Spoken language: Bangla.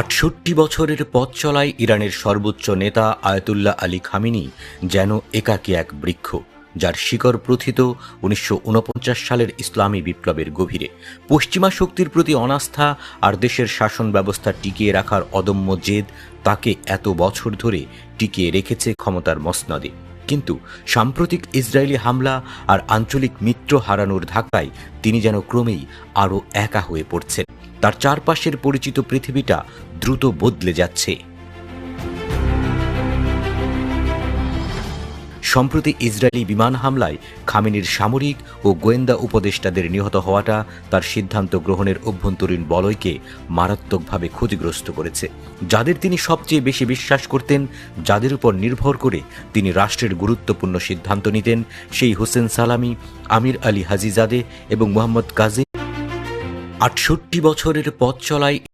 আটষট্টি বছরের পথ চলায় ইরানের সর্বোচ্চ নেতা আয়াতুল্লাহ আলী খামিনি যেন একাকী এক বৃক্ষ, যার শিকড় প্রথিত উনিশশো ঊনপঞ্চাশ সালের ইসলামী বিপ্লবের গভীরে। পশ্চিমা শক্তির প্রতি অনাস্থা আর দেশের শাসন ব্যবস্থা টিকিয়ে রাখার অদম্য জেদ তাকে এত বছর ধরে টিকিয়ে রেখেছে ক্ষমতার মসনদে। কিন্তু সাম্প্রতিক ইসরায়েলি হামলা আর আঞ্চলিক মিত্র হারানোর ধাক্কায় তিনি যেন ক্রমেই আরও একা হয়ে পড়ছেন। তার চারপাশের পরিচিত পৃথিবীটা দ্রুত বদলে যাচ্ছে। সম্প্রতি ইসরায়েলি বিমান হামলায় খামেনির সামরিক ও গোয়েন্দা উপদেষ্টাদের নিহত হওয়াটা তার সিদ্ধান্ত গ্রহণের অভ্যন্তরীণ বলয়কে মারাত্মকভাবে ক্ষতিগ্রস্ত করেছে। যাদের তিনি সবচেয়ে বেশি বিশ্বাস করতেন, যাদের উপর নির্ভর করে তিনি রাষ্ট্রের গুরুত্বপূর্ণ সিদ্ধান্ত নিতেন, সেই হোসেন সালামি, আমির আলী হাজিজাদে এবং মোহাম্মদ কাজী। আটষট্টি বছরের পথ চলায়